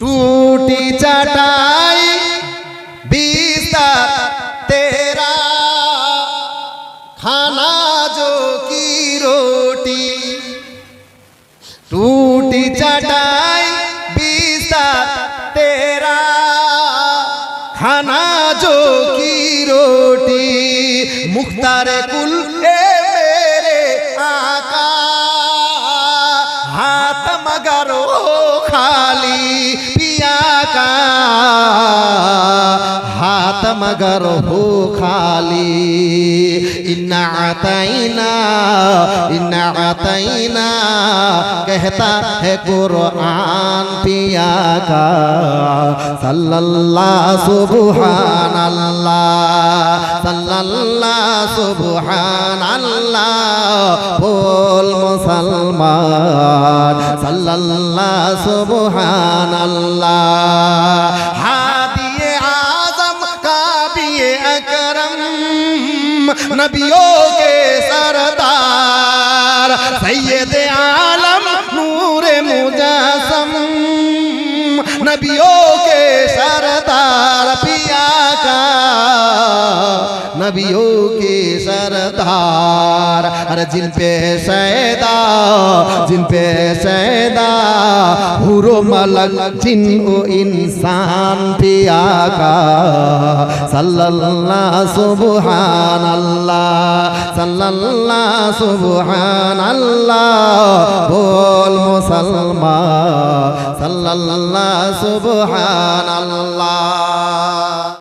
टूटी चटाई बिस्तर तेरा खाना जो की रोटी टूटी चटाई बिस्तर तेरा खाना जो की रोटी मुख्तार कुल آت مگر ہو خالی ان آتائنا ان آتائنا کہتا ہے قرآن پیا کا صلی اللہ سبحان اللہ صلی اللہ سبحان اللہ بول مسلمان صلی اللہ سبحان اللہ नबियों के सरदार सैयद आलम नूर मुजसम नबियों के सरदार पिया का नबियों के सरदार अरे जिन पे सैदा जिन पे सैदा হুরো মালাক জিন ও ইনসান পিয়াকা সাল্লাল্লাহ সুবহানাল্লাহ সাল্লাল্লাহ সুবহানাল্লাহ বল মুসলমান। সাল্লাল্লাহ সুবহানাল্লাহ।